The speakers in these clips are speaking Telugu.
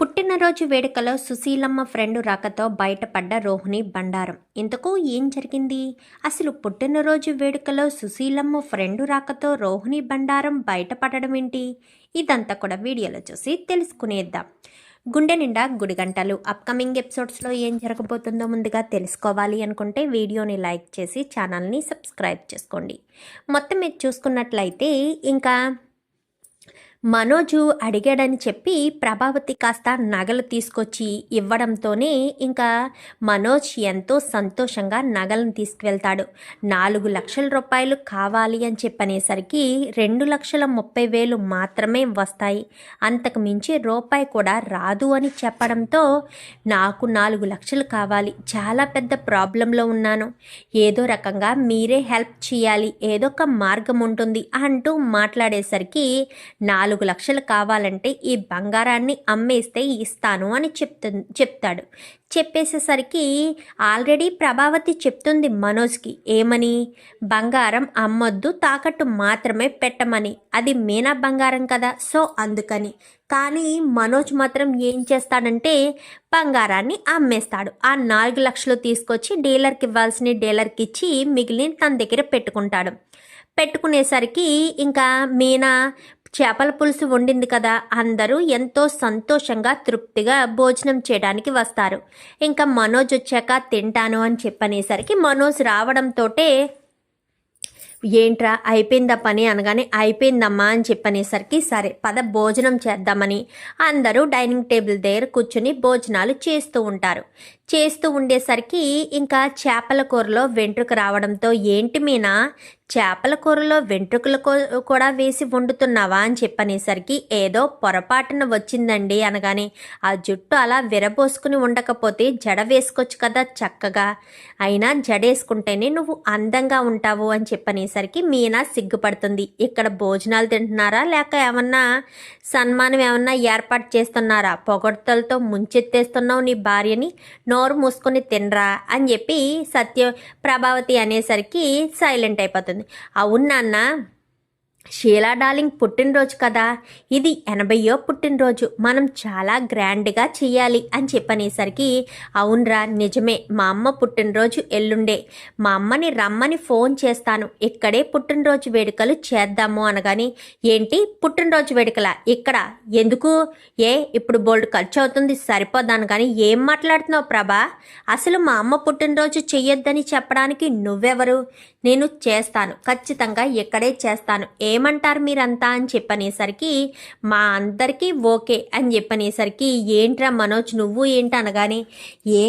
పుట్టినరోజు వేడుకలో సుశీలమ్మ ఫ్రెండ్ రాకతో బయటపడ్డ రోహిణి బండారం. ఇంతకు ఏం జరిగింది? అసలు పుట్టినరోజు వేడుకలో సుశీలమ్మ ఫ్రెండ్ రాకతో రోహిణి బండారం బయటపడడం ఏంటి? ఇదంతా కూడా వీడియోలో చూసి తెలుసుకునేద్దాం. గుండె నిండా గుడిగంటలు. అప్కమింగ్ ఎపిసోడ్స్లో ఏం జరగబోతుందో ముందుగా తెలుసుకోవాలి అనుకుంటే వీడియోని లైక్ చేసి ఛానల్ని సబ్స్క్రైబ్ చేసుకోండి. మొత్తం మీరు చూసుకున్నట్లయితే ఇంకా మనోజు అడిగాడని చెప్పి ప్రభావతి కాస్త నగలు తీసుకొచ్చి ఇవ్వడంతోనే ఇంకా మనోజ్ ఎంతో సంతోషంగా నగలను తీసుకువెళ్తాడు. నాలుగు లక్షల రూపాయలు కావాలి అని చెప్పనేసరికి రెండు లక్షల ముప్పై వేలు మాత్రమే వస్తాయి. అంతకు మించి రూపాయి కూడా రాదు అని చెప్పడంతో నాకు నాలుగు లక్షలు కావాలి. చాలా పెద్ద ప్రాబ్లంలో ఉన్నాను. ఏదో రకంగా మీరే హెల్ప్ చేయాలి. ఏదో ఒక మార్గం ఉంటుంది అంటూ మాట్లాడేసరికి నాలుగు నాలుగు లక్షలు కావాలంటే ఈ బంగారాన్ని అమ్మేస్తే ఇస్తాను అని చెప్తు చెప్తాడు. చెప్పేసేసరికి ఆల్రెడీ ప్రభావతి చెప్తుంది మనోజ్కి ఏమని? బంగారం అమ్మొద్దు తాకట్టు మాత్రమే పెట్టమని. అది మీనా బంగారం కదా సో అందుకని. కానీ మనోజ్ మాత్రం ఏం చేస్తాడంటే బంగారాన్ని అమ్మేస్తాడు. ఆ నాలుగు లక్షలు తీసుకొచ్చి డీలర్కి ఇవ్వాల్సిన డీలర్కి ఇచ్చి మిగిలిన తన దగ్గర పెట్టుకుంటాడు. పెట్టుకునేసరికి ఇంకా మీనా చేపల పులుసు వండింది కదా. అందరూ ఎంతో సంతోషంగా తృప్తిగా భోజనం చేయడానికి వస్తారు. ఇంకా మనోజ్ వచ్చాక తింటాను అని చెప్పనేసరికి మనోజ్ రావడంతోటే ఏంట్రా అయిపోయిందా పని? అనగానే అయిపోయిందమ్మా అని చెప్పనేసరికి సరే పద భోజనం చేద్దామని. అందరూ డైనింగ్ టేబుల్ దగ్గర కూర్చుని భోజనాలు చేస్తూ ఉంటారు. చేస్తూ ఉండేసరికి ఇంకా చేపల కూరలో వెంట్రుక రావడంతో ఏంటి మీనా? చేపల కూరలో వెంట్రుకలు కూడా వేసి వండుతున్నావా అని చెప్పనేసరికి ఏదో పొరపాటున వచ్చిందండి అనగానే ఆ జుట్టు అలా విరబోసుకుని ఉండకపోతే జడ వేసుకోవచ్చు కదా చక్కగా. అయినా జడేసుకుంటేనే నువ్వు అందంగా ఉంటావు అని చెప్పనేసరికి మీనా సిగ్గుపడుతుంది. ఇక్కడ భోజనాలు తింటున్నారా లేక ఏమన్నా సన్మానం ఏమన్నా ఏర్పాటు చేస్తున్నారా? పొగడ్తలతో ముంచెత్తేస్తున్నావు నీ భార్యని నోరు మూసుకొని తినరా అని చెప్పి సత్య ప్రభావతి అనేసరికి సైలెంట్ అయిపోతుంది. అవును నాన్న షీలా డార్లింగ్ పుట్టినరోజు కదా. ఇది ఎనభయో పుట్టినరోజు. మనం చాలా గ్రాండ్గా చేయాలి అని చెప్పనేసరికి అవునరా నిజమే మా అమ్మ పుట్టినరోజు ఎల్లుండే. మా అమ్మని రమ్మని ఫోన్ చేస్తాను. ఇక్కడే పుట్టినరోజు వేడుకలు చేద్దాము అనగాని ఏంటి పుట్టినరోజు వేడుకల? ఇక్కడ? ఎందుకు? ఏ ఇప్పుడు బోల్డ్ ఖర్చు అవుతుంది సరిపోదాను కానీ ఏం మాట్లాడుతున్నావు ప్రభా? అసలు మా అమ్మ పుట్టినరోజు చెయ్యొద్దని చెప్పడానికి నువ్వెవరు? నేను చేస్తాను. ఖచ్చితంగా ఇక్కడే చేస్తాను. ఏమంటారు మీరంతా అని చెప్పనేసరికి మా అందరికీ ఓకే అని చెప్పనేసరికి ఏంట్రా మనోజ్ నువ్వు ఏంటి అనగానే ఏ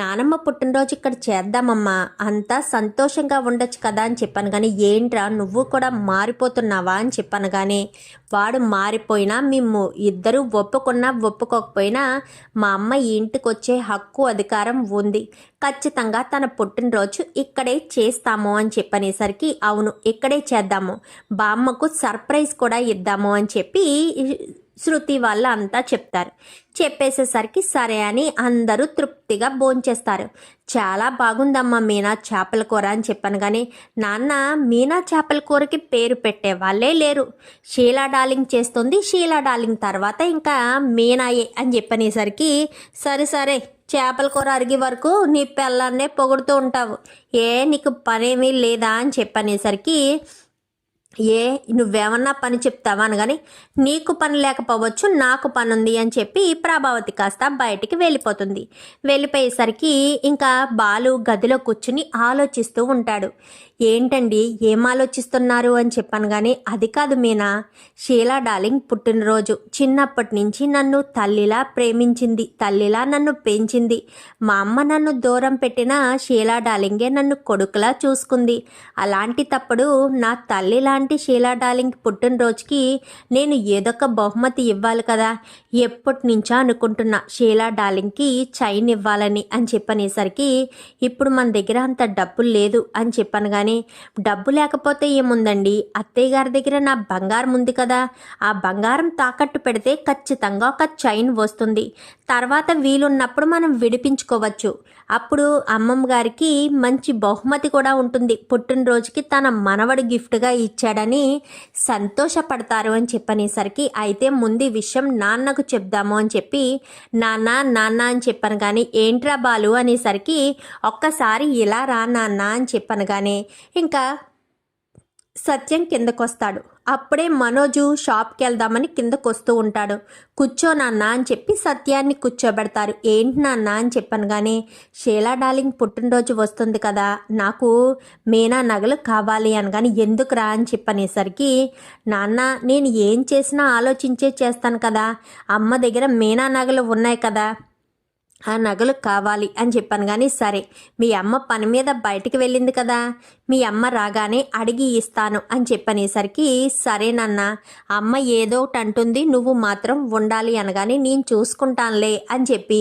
నానమ్మ పుట్టినరోజు ఇక్కడ చేద్దామమ్మా అంతా సంతోషంగా ఉండొచ్చు కదా అని చెప్పాను కానీ ఏంట్రా నువ్వు కూడా మారిపోతున్నావా అని చెప్పాను కానీ వాడు మారిపోయినా మేము ఇద్దరు ఒప్పుకున్నా ఒప్పుకోకపోయినా మా అమ్మ ఇంటికి వచ్చే హక్కు అధికారం ఉంది. ఖచ్చితంగా తన పుట్టినరోజు ఇక్కడే చేస్తాము అని చెప్పనేసరికి అవును ఇక్కడే చేద్దాము. బామ్మ అమ్మకు సర్ప్రైజ్ కూడా ఇద్దాము అని చెప్పి శృతి వాళ్ళ అంతా చెప్తారు. చెప్పేసేసరికి సరే అని అందరూ తృప్తిగా భోంచేస్తారు. చాలా బాగుందమ్మా మీనా చేపల కూర అని చెప్పాను కానీ నాన్న మీనా చేపల కూరకి పేరు పెట్టే వాళ్ళే లేరు. షీలా డార్లింగ్ చేస్తుంది షీలా డార్లింగ్ తర్వాత ఇంకా మీనాయే అని చెప్పనేసరికి సరే సరే చేపల కూర అరిగే వరకు నీ పిల్లన్నే పొగుడుతూ ఉంటావు. ఏ నీకు పనేమీ లేదా అని చెప్పనేసరికి ఏ నువ్వేమన్నా పని చెప్తావా అనగాని నీకు పని లేకపోవచ్చు నాకు పని ఉంది అని చెప్పి ప్రభావతి కాస్త బయటికి వెళ్ళిపోతుంది. వెళ్ళిపోయేసరికి ఇంకా బాలు గదిలో కూర్చుని ఆలోచిస్తూ ఉంటాడు. ఏంటండి ఏం ఆలోచిస్తున్నారు అని చెప్పాను కానీ అది కాదు మీనా. షీలా డార్లింగ్ పుట్టినరోజు. చిన్నప్పటి నుంచి నన్ను తల్లిలా ప్రేమించింది తల్లిలా నన్ను పెంచింది. మా అమ్మ నన్ను దూరం పెట్టిన షీలా డార్లింగే నన్ను కొడుకులా చూసుకుంది. అలాంటి తప్పుడు నా తల్లి లాంటి షీలా డార్లింగ్ పుట్టినరోజుకి నేను ఏదొక బహుమతి ఇవ్వాలి కదా. ఎప్పటి నుంచో అనుకుంటున్నా షీలా డార్లింగ్కి చైన్ ఇవ్వాలని అని చెప్పనేసరికి ఇప్పుడు మన దగ్గర అంత డబ్బులు లేదు అని చెప్పాను కానీ కానీ డబ్బు లేకపోతే ఏముందండి? అత్తయ్య గారి దగ్గర నా బంగారం ఉంది కదా. ఆ బంగారం తాకట్టు పెడితే ఖచ్చితంగా ఒక చైన్ వస్తుంది. తర్వాత వీలున్నప్పుడు మనం విడిపించుకోవచ్చు. అప్పుడు అమ్మమ్మ గారికి మంచి బహుమతి కూడా ఉంటుంది. పుట్టినరోజుకి తన మనవడు గిఫ్ట్గా ఇచ్చాడని సంతోషపడతారు అని చెప్పనేసరికి అయితే ముందు విషయం నాన్నకు చెప్దాము అని చెప్పి నాన్న నాన్న అని చెప్పాను కానీ ఏంట్రా బాలు అనేసరికి ఒక్కసారి ఇలా రా నాన్న అని చెప్పాను కానీ ఇంకా సత్యం కిందకొస్తాడు. అప్పుడే మనోజు షాప్కి వెళ్దామని కిందకు వస్తూ ఉంటాడు. కూర్చో నాన్న అని చెప్పి సత్యాన్ని కూర్చోబెడతారు. ఏంటి నాన్న అని చెప్పాను కానీ షీలా డార్లింగ్ పుట్టినరోజు వస్తుంది కదా నాకు మీనా నగలు కావాలి అని కానీ ఎందుకు రా అని చెప్పనేసరికి నాన్న నేను ఏం చేసినా ఆలోచించే చేస్తాను కదా అమ్మ దగ్గర మీనా నగలు ఉన్నాయి కదా ఆ నగలు కావాలి అని చెప్పాను కానీ సరే మీ అమ్మ పని మీద బయటికి వెళ్ళింది కదా. మీ అమ్మ రాగానే అడిగి ఇస్తాను అని చెప్పనేసరికి సరేనన్న అమ్మ ఏదో ఒకటి అంటుంది నువ్వు మాత్రం ఉండాలి అనగానే నేను చూసుకుంటానులే అని చెప్పి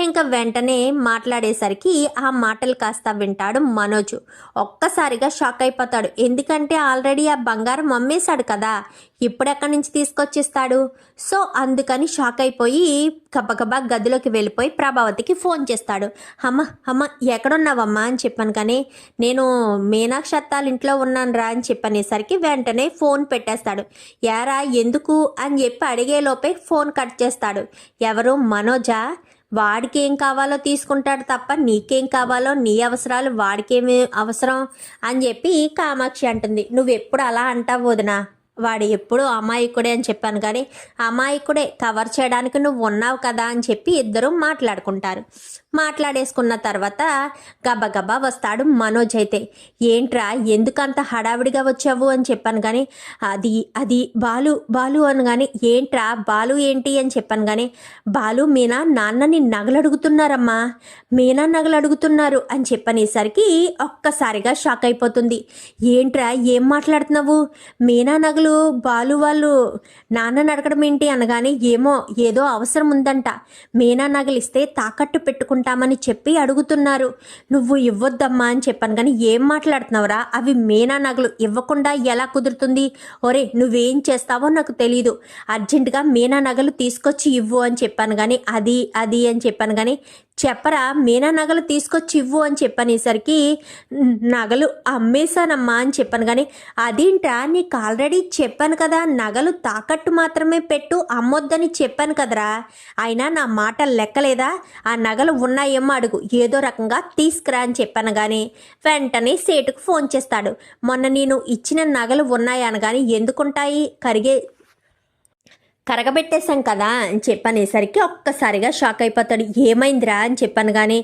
ఇంకా వెంటనే మాట్లాడేసరికి ఆ మాటలు కాస్త వింటాడు మనోజు. ఒక్కసారిగా షాక్ అయిపోతాడు. ఎందుకంటే ఆల్రెడీ ఆ బంగారం అమ్మేశాడు కదా. ఇప్పుడెక్కడి నుంచి తీసుకొచ్చిస్తాడు? సో అందుకని షాక్ అయిపోయి గబగబా గదిలోకి వెళ్ళిపోయి ప్రభావతికి ఫోన్ చేస్తాడు. అమ్మ అమ్మ ఎక్కడున్నావమ్మా అని చెప్పాను కానీ నేను మీనాక్షి ఇంట్లో ఉన్నాను రా అని చెప్పనేసరికి వెంటనే ఫోన్ పెట్టేస్తాడు. యారా ఎందుకు? అని చెప్పి అడిగేలోపే ఫోన్ కట్ చేస్తాడు. ఎవరు? మనోజా? వాడికి ఏం కావాలో తీసుకుంటాడు తప్ప నీకేం కావాలో నీ అవసరాలు వాడికేమి అవసరం అని చెప్పి కామాక్షి అంటుంది. నువ్వు ఎప్పుడు అలా అంటావు వదినా? వాడు ఎప్పుడు అమాయకుడే అని చెప్పాను కానీ అమాయకుడే కవర్ చేయడానికి నువ్వు ఉన్నావు కదా అని చెప్పి ఇద్దరూ మాట్లాడుకుంటారు. మాట్లాడేసుకున్న తర్వాత గబగబా వస్తాడు మనోజ్ అయితే. ఏంట్రా ఎందుకంత హడావిడిగా వచ్చావు? అని చెప్పాను కానీ అది అది బాలు బాలు అని కానీ ఏంట్రా బాలు ఏంటి? అని చెప్పాను కానీ బాలు మీనా నాన్నని నగలు అడుగుతున్నారమ్మా మీనా నగలు అడుగుతున్నారు అని చెప్పనేసరికి ఒక్కసారిగా షాక్ అయిపోతుంది. ఏంట్రా ఏం మాట్లాడుతున్నావు? మీనా నగలు బాలు వాళ్ళు నాన్నని అడగడం ఏంటి? అనగానే ఏమో ఏదో అవసరం ఉందంట. మీనా నగలిస్తే తాకట్టు తాకట్టు తీసుకుంటామని చెప్పి అడుగుతున్నారు. నువ్వు ఇవ్వొద్దమ్మా అని చెప్పాను. కానీ ఏం మాట్లాడుతున్నావురా? అవి మీనా నగలు. ఇవ్వకుండా ఎలా కుదురుతుంది? ఒరే నువ్వేం చేస్తావో నాకు తెలీదు. అర్జెంటుగా మీనా నగలు తీసుకొచ్చి ఇవ్వు అని చెప్పాను. కానీ అది అది అని చెప్పాను. కానీ చెప్పరా మీనా నగలు తీసుకొచ్చి ఇవ్వు అని చెప్పనేసరికి నగలు అమ్మేశానమ్మా అని చెప్పాను. కానీ అదేంట్రా? నీకు ఆల్రెడీ చెప్పాను కదా నగలు తాకట్టు మాత్రమే పెట్టు అమ్మొద్దని చెప్పాను కదరా. అయినా నా మాట లెక్కలేదా? ఆ నగలు ఉన్నాయేమో అడుగు. ఏదో రకంగా తీసుకురా అని చెప్పాను కానీ వెంటనే సేటుకు ఫోన్ చేస్తాడు. మొన్న నేను ఇచ్చిన నగలు ఉన్నాయనగాని ఎందుకుంటాయి? కరిగే కరగబెట్టేశాం కదా అని చెప్పనేసరికి ఒక్కసారిగా షాక్ అయిపోతాడు. ఏమైందిరా అని చెప్పాను కానీ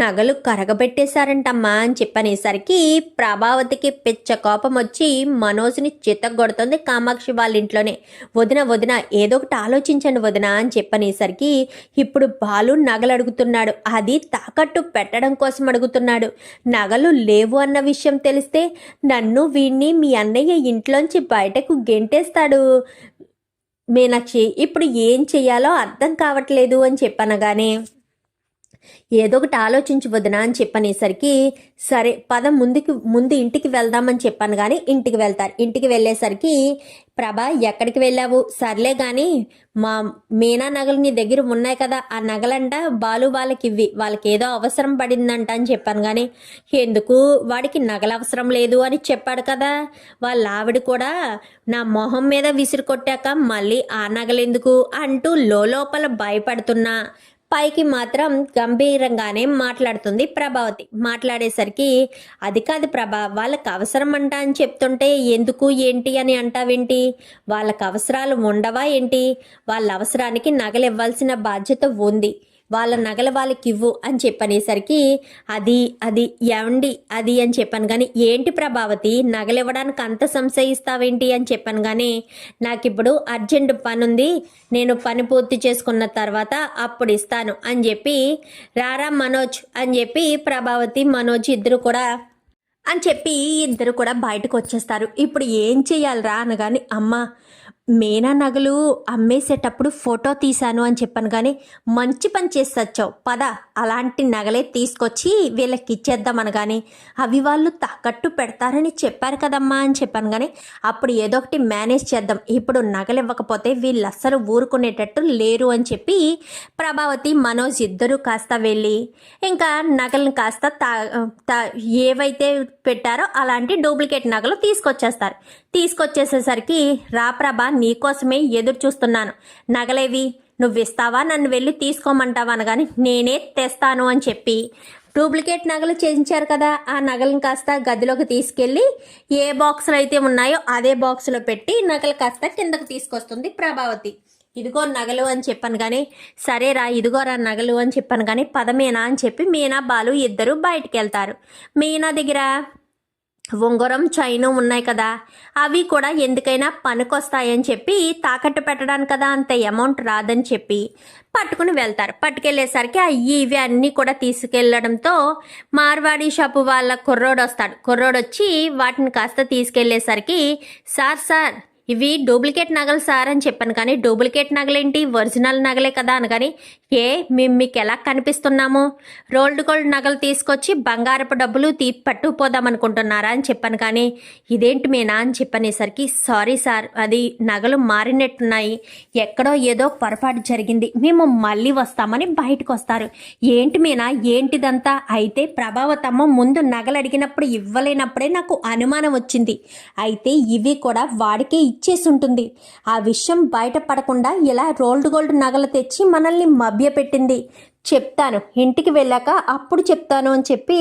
నగలు కరగబెట్టేశారంటమ్మా అని చెప్పనేసరికి ప్రభావతికి పిచ్చ కోపం వచ్చి మనోజ్ని చిత్తగొడుతుంది కామాక్షి వాళ్ళ ఇంట్లోనే వదిన వదిన ఏదో ఒకటి ఆలోచించండి వదిన అని చెప్పనేసరికి ఇప్పుడు బాలు నగలు అడుగుతున్నాడు. అది తాకట్టు పెట్టడం కోసం అడుగుతున్నాడు. నగలు లేవు అన్న విషయం తెలిస్తే నన్ను వీణ్ణి మీ అన్నయ్య ఇంట్లోంచి బయటకు గెంటేస్తాడు. మీనాక్షి ఇప్పుడు ఏం చెయ్యాలో అర్థం కావట్లేదు అని చెప్పనగానే ఏదో ఒకటి ఆలోచించి వదినా అని చెప్పనేసరికి సరే పద ముందుకి ముందు ఇంటికి వెళ్దామని చెప్పాను కానీ ఇంటికి వెళ్తారు. ఇంటికి వెళ్ళేసరికి ప్రభా ఎక్కడికి వెళ్ళావు? సర్లే కానీ మా మీనా నగలు నీ దగ్గర ఉన్నాయి కదా. ఆ నగలంట బాలు వాళ్ళకి ఇవ్వి వాళ్ళకి ఏదో అవసరం పడిందంట అని చెప్పాను కానీ ఎందుకు? వాడికి నగలు అవసరం లేదు అని చెప్పాడు కదా. వాళ్ళ ఆవిడ కూడా నా మొహం మీద విసిరి కొట్టాక మళ్ళీ ఆ నగలెందుకు? అంటూ లోపల భయపడుతున్నా. పైకి మాత్రం గంభీరంగానే మాట్లాడుతుంది ప్రభావతి. మాట్లాడేసరికి అది కాదు ప్రభా వాళ్ళకి అవసరం అంట అని చెప్తుంటే ఎందుకు ఏంటి అని అంటావేంటి? వాళ్ళకి అవసరాలు ఉండవా ఏంటి? వాళ్ళ అవసరానికి నగలు ఇవ్వాల్సిన బాధ్యత ఉంది. వాళ్ళ నగల వాళ్ళకి ఇవ్వు అని చెప్పనేసరికి అది అది ఎవండి అది అని చెప్పాను కానీ ఏంటి ప్రభావతి నగలివ్వడానికి అంత సంశయిస్తావేంటి అని చెప్పాను కానీ నాకు ఇప్పుడు అర్జెంట్ పని ఉంది నేను పని పూర్తి చేసుకున్న తర్వాత అప్పుడు ఇస్తాను అని చెప్పి రారా మనోజ్ అని చెప్పి ప్రభావతి మనోజ్ ఇద్దరు కూడా అని చెప్పి ఇద్దరు కూడా బయటకు వచ్చేస్తారు ఇప్పుడు ఏం చెయ్యాలిరా అనగాని అమ్మ మేనా నగలు అమ్మేసేటప్పుడు ఫోటో తీశాను అని చెప్పాను కానీ మంచి పని చేసి వచ్చావు పద అలాంటి నగలే తీసుకొచ్చి వీళ్ళకి ఇచ్చేద్దామని కానీ అవి వాళ్ళు తాకట్టు పెడతారని చెప్పారు కదమ్మా అని చెప్పాను కానీ అప్పుడు ఏదో ఒకటి మేనేజ్ చేద్దాం. ఇప్పుడు నగలు ఇవ్వకపోతే వీళ్ళు అస్సలు ఊరుకునేటట్టు లేరు అని చెప్పి ప్రభావతి మనోజ్ ఇద్దరు కాస్త వెళ్ళి ఇంకా నగలను కాస్త తా తా- ఏవైతే పెట్టారో అలాంటి డూప్లికేట్ నగలు తీసుకొచ్చేస్తారు. తీసుకొచ్చేసేసరికి రా ప్రభా నీకోసమే ఎదురు చూస్తున్నాను నగలేవి నువ్విస్తావా? నన్ను వెళ్ళి తీసుకోమంటావా అనగాని నేనే తెస్తాను అని చెప్పి. డూప్లికేట్ నగలు చేయించారు కదా ఆ నగలను కాస్త గదిలోకి తీసుకెళ్ళి ఏ బాక్సులు అయితే ఉన్నాయో అదే బాక్సులో పెట్టి నగలు కాస్త కిందకు తీసుకొస్తుంది ప్రభావతి. ఇదిగో నగలు అని చెప్పాను కానీ సరేరా ఇదిగోరా నగలు అని చెప్పాను కానీ పదమేనా అని చెప్పి మీనా బాలు ఇద్దరు బయటికి వెళ్తారు మీనా దగ్గర ఉంగరం చైను ఉన్నాయి కదా. అవి కూడా ఎందుకైనా పనికొస్తాయని చెప్పి తాకట్టు పెట్టడానికి కదా అంత అమౌంట్ రాదని చెప్పి పట్టుకుని వెళ్తారు. పట్టుకెళ్ళేసరికి అవి ఇవి అన్నీ కూడా తీసుకెళ్ళడంతో మార్వాడి షాపు వాళ్ళ కుర్రోడు వస్తాడు కుర్రోడు వచ్చి వాటిని కాస్త తీసుకెళ్ళేసరికి సార్ సార్ ఇవి డూప్లికేట్ నగలు సార్ అని చెప్పాను కానీ డూప్లికేట్ నగలేంటి? ఒరిజినల్ నగలే కదా అని కానీ ఏ మేము మీకు ఎలా కనిపిస్తున్నాము? రోల్డ్ గోల్డ్ నగలు తీసుకొచ్చి బంగారపు డబ్బులు తీ పట్టుకుపోదాం అనుకుంటున్నారా అని చెప్పాను కానీ ఇదేంటి మీనా అని చెప్పనేసరికి సారీ సార్ అది నగలు మారినట్టున్నాయి. ఎక్కడో ఏదో పొరపాటు జరిగింది. మేము మళ్ళీ వస్తామని బయటకు వస్తారు ఏంటి మీనా? ఏంటిదంతా? అయితే ప్రభావతమ్మ ముందు నగలు అడిగినప్పుడు ఇవ్వలేనప్పుడే నాకు అనుమానం వచ్చింది. అయితే ఇవి కూడా వాడికే ఇచ్చేసి ఉంటుంది ఆ విషయం బయటపడకుండా ఇలా రోల్డ్ గోల్డ్ నగలు తెచ్చి మనల్ని మభ్యపెట్టింది. చెప్తాను. ఇంటికి వెళ్ళాక అప్పుడు చెప్తాను అని చెప్పి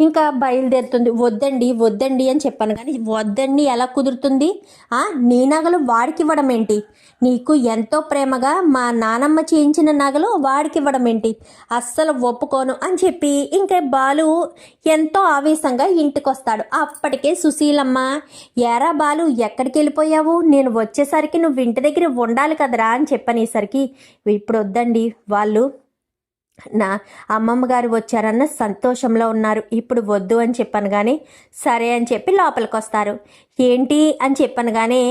ఇంకా బయలుదేరుతుంది. వద్దండి వద్దండి అని చెప్పాను. కానీ వద్దండి ఎలా కుదురుతుంది? ఆ నీ నగలు వాడికి ఇవ్వడం ఏంటి? నీకు ఎంతో ప్రేమగా మా నానమ్మ చేయించిన నగలు వాడికి ఇవ్వడం ఏంటి? అస్సలు ఒప్పుకోను అని చెప్పి ఇంకా బాలు ఎంతో ఆవేశంగా ఇంటికి వస్తాడు అప్పటికే సుశీలమ్మ ఎరా బాలు ఎక్కడికి వెళ్ళిపోయావు? నేను వచ్చేసరికి నువ్వు ఇంటి దగ్గర ఉండాలి కదరా అని చెప్పనేసరికి ఇప్పుడు వద్దండి వాళ్ళు నా అమ్మమ్మ గారు వచ్చారన్న సంతోషంలో ఉన్నారు. ఇప్పుడు వద్దు అని చెప్పాను కానీ సరే అని చెప్పి లోపలికి వస్తారు ఏంటి అని చెప్పాను కానీ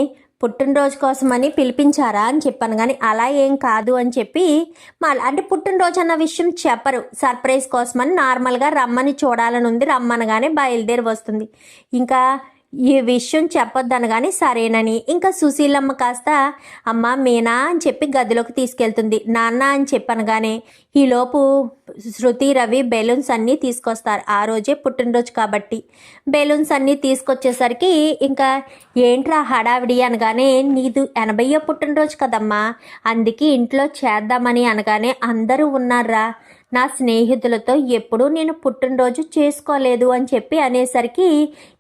పుట్టినరోజు కోసమని పిలిపించారా అని చెప్పాను కానీ అలా ఏం కాదు అని చెప్పి మళ్ళీ అంటే పుట్టినరోజు అన్న విషయం చెప్పరు. సర్ప్రైజ్ కోసమని నార్మల్గా రమ్మని చూడాలని ఉంది రమ్మనగానే బయలుదేరి వస్తుంది. ఇంకా ఈ విషయం చెప్పొద్దనగానే సరేనని. ఇంకా సుశీలమ్మ కాస్త అమ్మ మీనా అని చెప్పి గదిలోకి తీసుకెళ్తుంది. నాన్న అని చెప్పనగానే ఈలోపు శృతి రవి బెలూన్స్ అన్నీ తీసుకొస్తారు. ఆ రోజే పుట్టినరోజు కాబట్టి. బెలూన్స్ అన్నీ తీసుకొచ్చేసరికి ఇంకా ఏంట్రా హడావిడి అనగానే నీదు ఎనభైయో పుట్టినరోజు కదమ్మా. అందుకే ఇంట్లో చేద్దామని అనగానే అందరూ ఉన్నారా నా స్నేహితులతో ఎప్పుడూ నేను పుట్టినరోజు చేసుకోలేదు అని చెప్పి అనేసరికి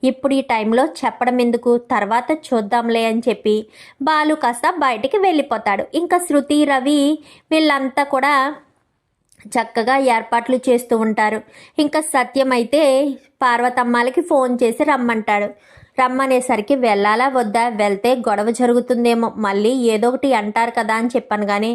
ఇప్పుడు ఈ టైంలో చెప్పడం ఎందుకు? తర్వాత చూద్దాంలే అని చెప్పి బాలు కాస్త బయటికి వెళ్ళిపోతాడు. ఇంకా శృతి రవి వీళ్ళంతా కూడా చక్కగా ఏర్పాట్లు చేస్తూ ఉంటారు. ఇంకా సత్యం అయితే పార్వతమ్మాలకి ఫోన్ చేసి రమ్మంటాడు. రమ్మనేసరికి వెళ్ళాలా వద్దా? వెళ్తే గొడవ జరుగుతుందేమో. మళ్ళీ ఏదో ఒకటి అంటారు కదా అని చెప్పాను కానీ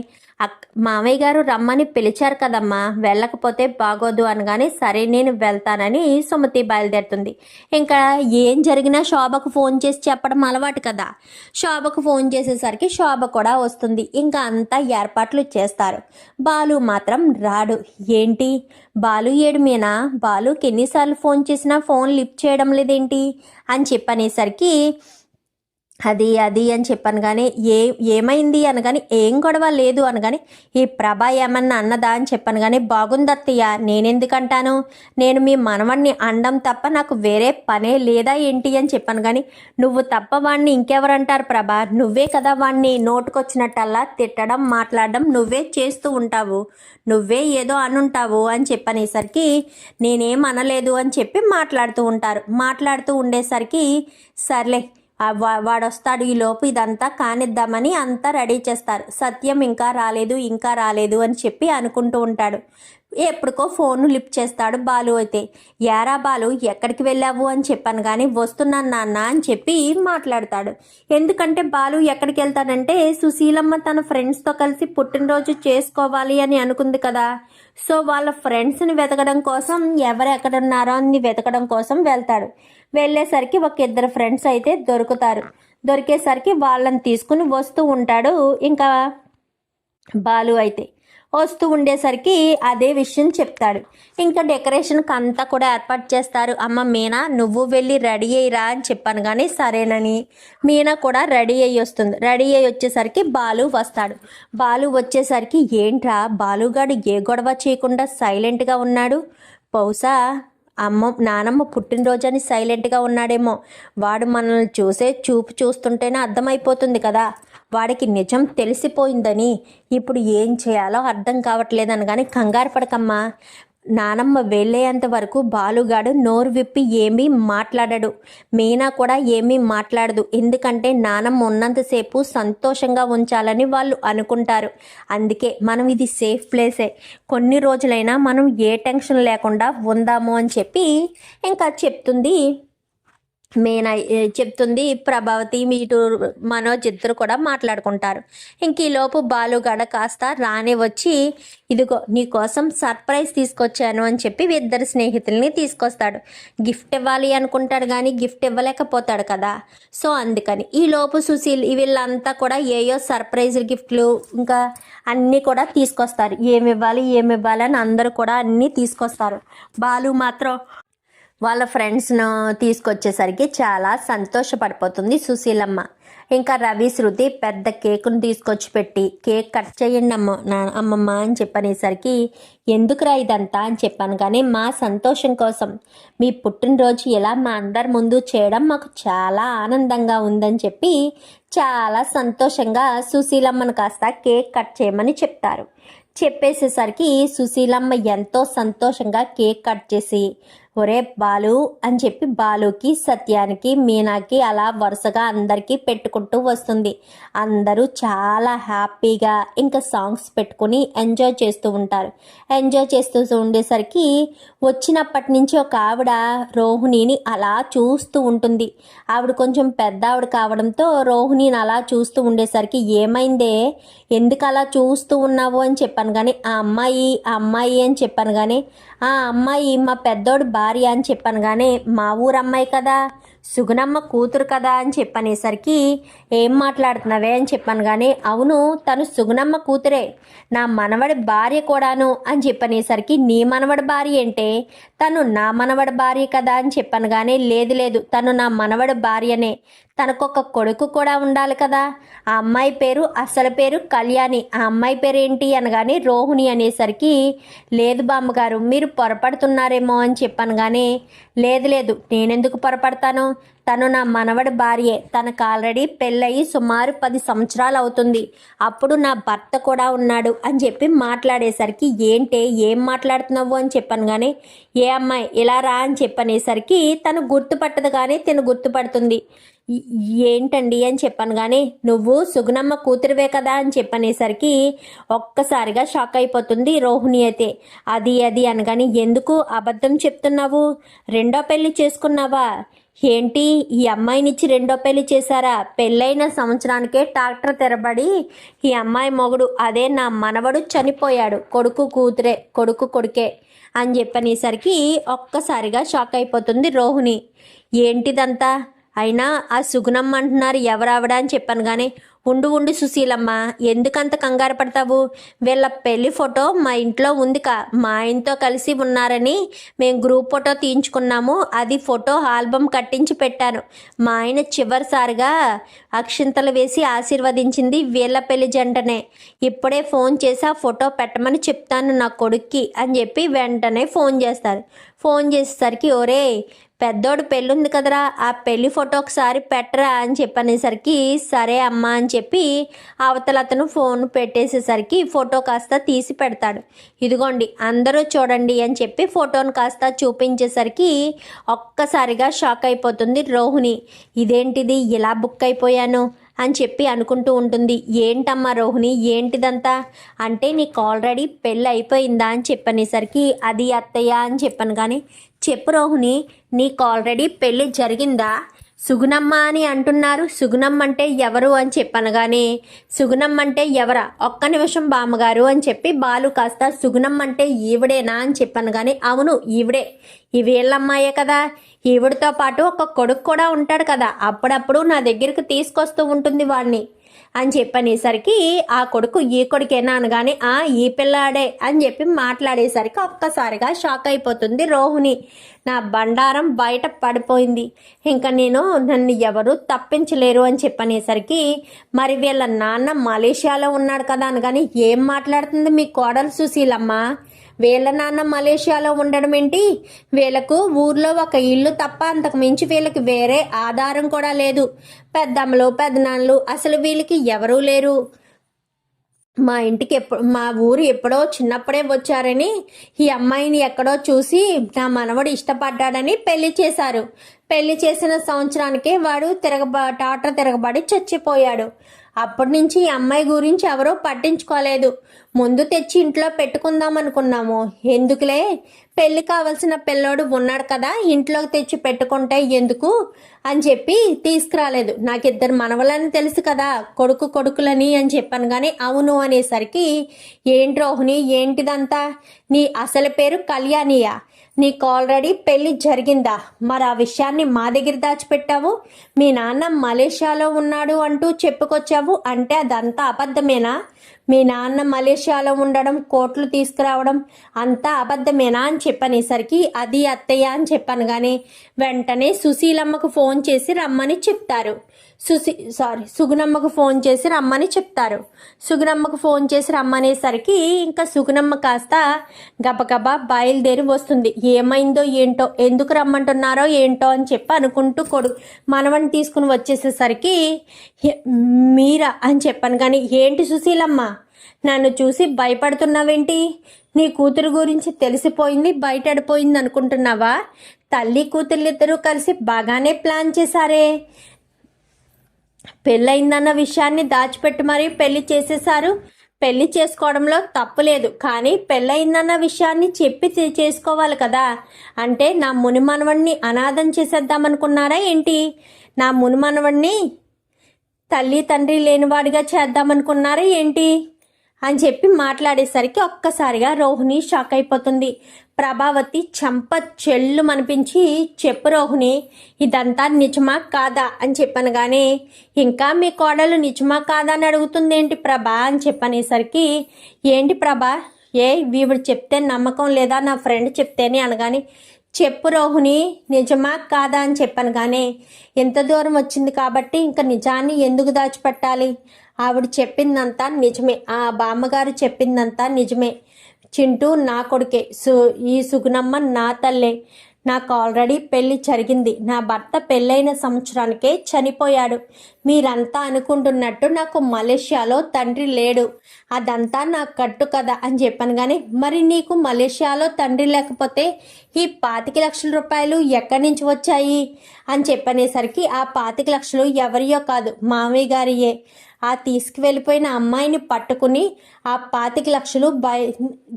మామయ్య గారు రమ్మని పిలిచారు కదమ్మా. వెళ్ళకపోతే బాగోదు అనగానే సరే నేను వెళ్తానని సుమతి బయలుదేరుతుంది. ఇంకా ఏం జరిగినా శోభకు ఫోన్ చేసి చెప్పడం అలవాటు కదా. శోభకు ఫోన్ చేసేసరికి శోభ కూడా వస్తుంది. ఇంకా అంతా ఏర్పాట్లు చేస్తారు. బాలు మాత్రం రాడు. ఏంటి? బాలు ఏడుమేనా? బాలుకి ఎన్నిసార్లు ఫోన్ చేసినా ఫోన్ లిఫ్ట్ చేయడం లేదేంటి? అని చెప్పనేసరికి అది అది అని చెప్పాను కానీ ఏ ఏమైంది అనగాని ఏం గొడవ లేదు అనగాని ఈ ప్రభ ఏమన్నా అన్నదా? అని చెప్పాను కానీ బాగుందత్తయ్య నేనెందుకంటాను నేను మీ మనవణ్ణి అండం తప్ప నాకు వేరే పనే లేదా ఏంటి? అని చెప్పాను కానీ నువ్వు తప్ప వాణ్ణి ఇంకెవరంటారు ప్రభ? నువ్వే కదా వాణ్ణి నోటుకొచ్చినట్టల్లా తిట్టడం మాట్లాడడం నువ్వే చేస్తూ ఉంటావు. నువ్వే ఏదో అనుంటావు. అని చెప్పనేసరికి నేనేం అనలేదు అని చెప్పి మాట్లాడుతూ ఉంటారు. మాట్లాడుతూ ఉండేసరికి సర్లే వాడొస్తాడు ఈ లోపు ఇదంతా కానిద్దామని అంతా రెడీ చేస్తారు. సత్యం ఇంకా రాలేదు ఇంకా రాలేదు అని చెప్పి అనుకుంటూ ఉంటాడు. ఎప్పటికో ఫోన్ లిఫ్ట్ చేస్తాడు బాలు అయితే. యారా బాలు ఎక్కడికి వెళ్ళావు? అని చెప్పాను కానీ వస్తున్నాను నాన్న అని చెప్పి మాట్లాడతాడు. ఎందుకంటే బాలు ఎక్కడికి వెళ్తాడంటే సుశీలమ్మ తన ఫ్రెండ్స్తో కలిసి పుట్టినరోజు చేసుకోవాలి అని అనుకుంది కదా. సో వాళ్ళ ఫ్రెండ్స్ని వెతకడం కోసం ఎవరు ఎక్కడున్నారో అని వెతకడం కోసం వెళ్తాడు. వెళ్ళేసరికి ఒక ఇద్దరు ఫ్రెండ్స్ అయితే దొరుకుతారు. దొరికేసరికి వాళ్ళని తీసుకుని వస్తూ ఉంటాడు. ఇంకా బాలు అయితే వస్తూ ఉండేసరికి అదే విషయం చెప్తాడు. ఇంకా డెకరేషన్కి అంతా కూడా ఏర్పాటు చేస్తారు. అమ్మ మీనా నువ్వు వెళ్ళి రెడీ అయ్యిరా అని చెప్పాను కానీ సరేనని. మీనా కూడా రెడీ అయ్యి వస్తుంది. రెడీ అయ్యి వచ్చేసరికి బాలు వస్తాడు. బాలు వచ్చేసరికి ఏంట్రా బాలుగాడు ఏ గొడవ చేయకుండా సైలెంట్గా ఉన్నాడు? బహుశా అమ్మ నానమ్మ పుట్టినరోజని సైలెంట్గా ఉన్నాడేమో. వాడు మనల్ని చూసే చూపు చూస్తుంటేనే అర్థమైపోతుంది కదా. వాడికి నిజం తెలిసిపోయిందని ఇప్పుడు ఏం చేయాలో అర్థం కావట్లేదని కానీ కంగారు పడకమ్మా. నానమ్మ వెళ్ళేంత వరకు బాలుగాడు నోరు విప్పి ఏమీ మాట్లాడడు. మీనా కూడా ఏమీ మాట్లాడదు. ఎందుకంటే నానమ్మ ఉన్నంతసేపు సంతోషంగా ఉంచాలని వాళ్ళు అనుకుంటారు. అందుకే మనం ఇది సేఫ్ ప్లేసే కొన్ని రోజులైనా మనం ఏ టెన్షన్ లేకుండా ఉందాము అని చెప్పి ఇంకా చెప్తుంది మేనా చెప్తుంది ప్రభావతి మీటు మనోజ్ ఇద్దరు కూడా మాట్లాడుకుంటారు. ఇంక ఈలోపు బాలుగడ కాస్త రాని వచ్చి ఇదిగో నీకోసం సర్ప్రైజ్ తీసుకొచ్చాను అని చెప్పి ఇద్దరు స్నేహితుల్ని తీసుకొస్తాడు. గిఫ్ట్ ఇవ్వాలి అనుకుంటాడు కానీ గిఫ్ట్ ఇవ్వలేకపోతాడు కదా. సో అందుకని. ఈ లోపు సుశీల్ వీళ్ళంతా కూడా ఏయో సర్ప్రైజ్ గిఫ్ట్లు ఇంకా అన్నీ కూడా తీసుకొస్తారు. ఏమి ఇవ్వాలి ఏమి ఇవ్వాలి అని అందరూ కూడా అన్నీ తీసుకొస్తారు. బాలు మాత్రం వాళ్ళ ఫ్రెండ్స్ను తీసుకొచ్చేసరికి చాలా సంతోషపడిపోతుంది సుశీలమ్మ. ఇంకా రవి శృతి పెద్ద కేకును తీసుకొచ్చి పెట్టి కేక్ కట్ చేయండి అమ్మ నా అమ్మమ్మ అని చెప్పనేసరికి ఎందుకురా ఇదంతా అని చెప్పాను. కానీ మా సంతోషం కోసం మీ పుట్టినరోజు ఇలా మా అందరి ముందు చేయడం మాకు చాలా ఆనందంగా ఉందని చెప్పి చాలా సంతోషంగా సుశీలమ్మను కాస్త కేక్ కట్ చేయమని చెప్తారు. చెప్పేసేసరికి సుశీలమ్మ ఎంతో సంతోషంగా కేక్ కట్ చేసి ఒరే బాలు అని చెప్పి బాలుకి సత్యానికి మీనాకి అలా వరుసగా అందరికీ పెట్టుకుంటూ వస్తుంది. అందరూ చాలా హ్యాపీగా ఇంకా సాంగ్స్ పెట్టుకుని ఎంజాయ్ చేస్తూ ఉంటారు. ఎంజాయ్ చేస్తూ ఉండేసరికి వచ్చినప్పటి నుంచి ఒక ఆవిడ రోహిణిని అలా చూస్తూ ఉంటుంది. ఆవిడ కొంచెం పెద్ద ఆవిడ కావడంతో రోహిణిని అలా చూస్తూ ఉండేసరికి ఏమైందే? ఎందుకు అలా చూస్తూ ఉన్నావు అని చెప్పాను కానీ ఆ అమ్మాయి ఆ అమ్మాయి అని చెప్పాను కానీ ఆ అమ్మాయి మా పెద్దోడు భార్య అని చెప్పాను కానీ మా ఊరు అమ్మాయి కదా సుగుణమ్మ కూతురు కదా అని చెప్పనేసరికి ఏం మాట్లాడుతున్నావే అని చెప్పాను కానీ అవును తను సుగుణమ్మ కూతురే నా మనవడి భార్య కూడాను అని చెప్పనేసరికి నీ మనవడి భార్య ఏంటే? తను నా మనవడి భార్య కదా అని చెప్పాను కానీ లేదు లేదు తను నా మనవడి భార్యనే తనకొక కొడుకు కూడా ఉండాలి కదా. ఆ అమ్మాయి పేరు అసలు పేరు కళ్యాణి. ఆ అమ్మాయి పేరు ఏంటి అనగానే రోహిణి అనేసరికి లేదు బామ్మగారు మీరు పొరపడుతున్నారేమో అని చెప్పాను కానీ లేదు లేదు నేనెందుకు పొరపడతాను? తను నా మనవడి భార్యే. తనకు ఆల్రెడీ పెళ్ళయి సుమారు పది సంవత్సరాలు అవుతుంది. అప్పుడు నా భర్త కూడా ఉన్నాడు అని చెప్పి మాట్లాడేసరికి ఏంటే ఏం మాట్లాడుతున్నావు అని చెప్పాను కానీ ఏ అమ్మాయి ఇలా రా అని చెప్పనేసరికి తను గుర్తుపట్టదు కానీ తిను గుర్తుపడుతుంది. ఏంటండి అని చెప్పాను కానీ నువ్వు సుగుణమ్మ కూతురువే కదా అని చెప్పనేసరికి ఒక్కసారిగా షాక్ అయిపోతుంది రోహిణి అయితే. అది అది అనగాని ఎందుకు అబద్ధం చెప్తున్నావు? రెండో పెళ్ళి చేసుకున్నావా? ఏంటి ఈ అమ్మాయినిచ్చి రెండో పెళ్ళి చేశారా? పెళ్ళైన సంవత్సరానికే ట్రాక్టర్ తెరబడి ఈ అమ్మాయి మొగుడు అదే నా మనవడు చనిపోయాడు కొడుకు కూతురే కొడుకు కొడుకే అని చెప్పనేసరికి ఒక్కసారిగా షాక్ అయిపోతుంది రోహిణి. ఏంటిదంతా? అయినా ఆ సుగుణమ్మ అంటున్నారు ఎవరావిడ అని చెప్పాను కానీ ఉండు ఉండు సుశీలమ్మ ఎందుకంత కంగారు పడతావు? వీళ్ళ పెళ్ళి ఫోటో మా ఇంట్లో ఉంది కా మా ఆయనతో కలిసి ఉన్నారని మేము గ్రూప్ ఫోటో తీయించుకున్నాము అది ఫోటో ఆల్బమ్ కట్టించి పెట్టాను మా ఆయన చివరిసారిగా అక్షింతలు వేసి ఆశీర్వదించింది వీళ్ళ పెళ్ళి జంటనే. ఇప్పుడే ఫోన్ చేసి ఆ ఫోటో పెట్టమని చెప్తాను నా కొడుక్కి అని చెప్పి వెంటనే ఫోన్ చేస్తారు. ఫోన్ చేసేసరికి ఒరే పెద్దోడు పెళ్ళుంది కదరా ఆ పెళ్ళి ఫోటో ఒకసారి పెట్టరా అని చెప్పనేసరికి సరే అమ్మా అని చెప్పి అవతల అతను ఫోన్ పెట్టేసేసరికి ఫోటో కాస్త తీసి పెడతాడు. ఇదిగోండి అందరూ చూడండి అని చెప్పి ఫోటోను కాస్త చూపించేసరికి ఒక్కసారిగా షాక్ అయిపోతుంది రోహిణి. ఇదేంటిది ఇలా బుక్ అయిపోయాను అని చెప్పి అనుకుంటూ ఉంటుంది. ఏంటమ్మా రోహిణి ఏంటిదంతా? అంటే నీకు ఆల్రెడీ పెళ్ళి అయిపోయిందా అని చెప్పనేసరికి అది అత్తయ్య అని చెప్పాను కానీ చెప్పు రోహిణి నీకు ఆల్రెడీ పెళ్ళి జరిగిందా? సుగుణమ్మ అని అంటున్నారు. సుగుణమ్మ అంటే ఎవరు అని చెప్పనగానే సుగుణమ్మ అంటే ఎవరా? ఒక్క నిమిషం బామ్మగారు అని చెప్పి బాలు కాస్త సుగుణమ్మ అంటే ఈవిడేనా అని చెప్పనగానే అవును ఈవిడే. ఈ వీళ్ళమ్మాయే కదా. ఈవిడతో పాటు ఒక కొడుకు కూడా ఉంటాడు కదా. అప్పుడప్పుడు నా దగ్గరికి తీసుకొస్తూ ఉంటుంది వాడిని అని చెప్పనేసరికి ఆ కొడుకు ఈ కొడుకేనా? అనగానే ఆ ఈ పిల్లాడే అని చెప్పి మాట్లాడేసరికి ఒక్కసారిగా షాక్ అయిపోతుంది రోహిణి. నా బండారం బయట పడిపోయింది. ఇంకా నేను నన్ను ఎవరు తప్పించలేరు అని చెప్పనేసరికి మరి వీళ్ళ నాన్న మలేషియాలో ఉన్నాడు కదా అనగానే ఏం మాట్లాడుతుంది మీ కోడలు సుశీలమ్మ? వీళ్ళ నాన్న మలేషియాలో ఉండడం ఏంటి? వీళ్ళకు ఊర్లో ఒక ఇల్లు తప్ప అంతకు మించి వీళ్ళకి వేరే ఆధారం కూడా లేదు. పెద్దమ్మలు పెద్దనాన్నలు అసలు వీళ్ళకి ఎవరూ లేరు. మా ఇంటికి ఎప్పుడు మా ఊరు ఎప్పుడో చిన్నప్పుడే వచ్చారని ఈ అమ్మాయిని ఎక్కడో చూసి నా మనవడు ఇష్టపడ్డాడని పెళ్ళి చేశారు. పెళ్ళి చేసిన సంవత్సరానికే వాడు తిరగబ టాటర్ తిరగబడి చచ్చిపోయాడు. అప్పటి నుంచి ఈ అమ్మాయి గురించి ఎవరూ పట్టించుకోలేదు. ముందు తెచ్చి ఇంట్లో పెట్టుకుందాం అనుకున్నాము ఎందుకులే? పెళ్ళి కావలసిన పిల్లోడు ఉన్నాడు కదా ఇంట్లోకి తెచ్చి పెట్టుకుంటే ఎందుకు? అని చెప్పి తీసుకురాలేదు. నాకు ఇద్దరు మనవలని తెలుసు కదా కొడుకు కొడుకులని అని చెప్పాను. కానీ అవును అనేసరికి ఏంటి రోహిణి? ఏంటిదంతా? నీ అసలు పేరు కళ్యాణియా? నీకు ఆల్రెడీ పెళ్ళి జరిగిందా? మరి ఆ విషయాన్ని మా దగ్గర దాచిపెట్టావు? మీ నాన్న మలేషియాలో ఉన్నాడు అంటూ చెప్పుకొచ్చావు అంటే అదంతా అబద్ధమేనా? మీ నాన్న మలేషియాలో ఉండడం కోట్లు తీసుకురావడం అంతా అబద్ధమేనా అని చెప్పనేసరికి అది అత్తయ్య అని చెప్పాను కానీ వెంటనే సుశీలమ్మకు ఫోన్ చేసి రమ్మని చెప్తారు. సుశీ సారీ సుగుణమ్మకు ఫోన్ చేసి రమ్మని చెప్తారు. సుగుణమ్మకు ఫోన్ చేసి రమ్మనేసరికి ఇంకా సుగుణమ్మ కాస్త గబగబా బయలుదేరి వస్తుంది. ఏమైందో ఏంటో ఎందుకు రమ్మంటున్నారో ఏంటో అని చెప్పి అనుకుంటూ కొడు మనవని తీసుకుని వచ్చేసేసరికి మీరా అని చెప్పాను. కానీ ఏంటి సుశీలమ్మ? నన్ను చూసి భయపడుతున్నావేంటి? నీ కూతురు గురించి తెలిసిపోయింది బయటడిపోయింది అనుకుంటున్నావా? తల్లి కూతుర్లిద్దరూ కలిసి బాగానే ప్లాన్ చేశారే. పెళ్ళయిందన్న విషయాన్ని దాచిపెట్టి మరీ పెళ్ళి చేసేశారు. పెళ్ళి చేసుకోవడంలో తప్పులేదు కానీ పెళ్ళయిందన్న విషయాన్ని చెప్పి చేసుకోవాలి కదా. అంటే నా మునిమనవణ్ణి అనాథం చేసేద్దామనుకున్నారా ఏంటి? నా మునిమనవణ్ణి తల్లి తండ్రి లేనివాడిగా చేద్దామనుకున్నారా ఏంటి? అని చెప్పి మాట్లాడేసరికి ఒక్కసారిగా రోహిణి షాక్ అయిపోతుంది. ప్రభావతి చంప చెల్లు అనిపించి చెప్పు రోహిణి ఇదంతా నిజమా కాదా అని చెప్పాను కానీ ఇంకా మీ కోడలు నిజమా కాదా అని అడుగుతుంది ఏంటి ప్రభా అని చెప్పనేసరికి ఏంటి ప్రభా? ఏ వీడు చెప్తే నమ్మకం లేదా? నా ఫ్రెండ్ చెప్తేనే అనగానే చెప్పు రోహిణి నిజమా కాదా అని చెప్పాను కానీ ఎంత దూరం వచ్చింది కాబట్టి ఇంకా నిజాన్ని ఎందుకు దాచిపెట్టాలి? ఆవిడ చెప్పిందంతా నిజమే. ఆ బామ్మగారు చెప్పిందంతా నిజమే. చింటూ నా కొడుకే. సు ఈ సుగుణమ్మ నా తల్లే. నాకు ఆల్రెడీ పెళ్ళి జరిగింది. నా భర్త పెళ్ళైన సంవత్సరానికే చనిపోయాడు. మీరంతా అనుకుంటున్నట్టు నాకు మలేషియాలో తండ్రి లేడు. అదంతా నా కట్టు కదా అని చెప్పాను కానీ మరి నీకు మలేషియాలో తండ్రి లేకపోతే ఈ పాతిక లక్షల రూపాయలు ఎక్కడి నుంచి వచ్చాయి? అని చెప్పనేసరికి ఆ పాతిక లక్షలు ఎవరియో కాదు మామయ్య గారియే. ఆ తీసుకువెళ్ళిపోయిన అమ్మాయిని పట్టుకుని ఆ పాతిక లక్షలు బయ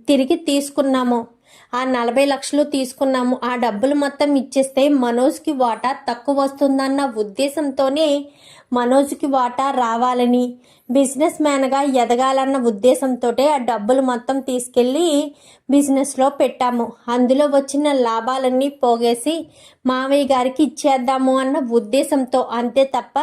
తిరిగి తీసుకున్నాము. ఆ నలభై లక్షలు తీసుకున్నాము. ఆ డబ్బులు మొత్తం ఇచ్చేస్తే మనోజ్కి వాటా తక్కువ వస్తుందన్న ఉద్దేశంతోనే మనోజ్కి వాటా రావాలని బిజినెస్ మ్యాన్గా ఎదగాలన్న ఉద్దేశంతో ఆ డబ్బులు మొత్తం తీసుకెళ్ళి బిజినెస్లో పెట్టాము. అందులో వచ్చిన లాభాలన్నీ పోగేసి మావయ్య గారికి ఇచ్చేద్దాము అన్న ఉద్దేశంతో అంతే తప్ప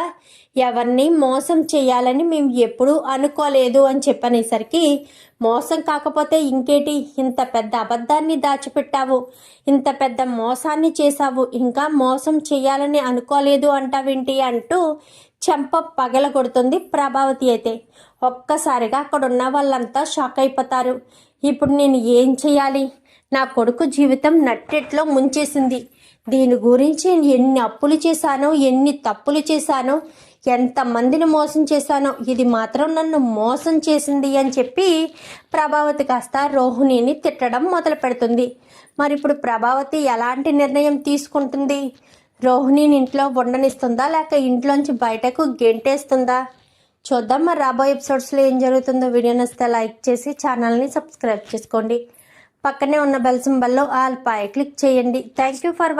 ఎవరిని మోసం చేయాలని మేము ఎప్పుడూ అనుకోలేదు అని చెప్పనేసరికి మోసం కాకపోతే ఇంకేటి? ఇంత పెద్ద అబద్ధాన్ని దాచిపెట్టావు. ఇంత పెద్ద మోసాన్ని చేశావు. ఇంకా మోసం చేయాలని అనుకోలేదు అంటావేంటి అంటూ చెంప పగలగొడుతుంది ప్రభావతి అయితే. ఒక్కసారిగా అక్కడ ఉన్న వాళ్ళంతా షాక్ అయిపోతారు. ఇప్పుడు నేను ఏం చేయాలి? నా కొడుకు జీవితం నట్టెట్లో ముంచేసింది. దీని గురించి ఎన్ని అప్పులు చేశానో ఎన్ని తప్పులు చేశానో ఎంతమందిని మోసం చేశానో ఇది మాత్రం నన్ను మోసం చేసింది అని చెప్పి ప్రభావతి కాస్త రోహిణిని తిట్టడం మొదలు పెడుతుంది. మరి ఇప్పుడు ప్రభావతి ఎలాంటి నిర్ణయం తీసుకుంటుంది? రోహిణిని ఇంట్లో ఉండనిస్తుందా లేక ఇంట్లోంచి బయటకు గెంటేస్తుందా? చూద్దాం మరి రాబోయే ఎపిసోడ్స్లో ఏం జరుగుతుందో. వీడియో నచ్చితే లైక్ చేసి ఛానల్ని సబ్స్క్రైబ్ చేసుకోండి. పక్కనే ఉన్న బెల్ సింబల్లో ఆల్ పాయ్ క్లిక్ చేయండి. Thank you for watching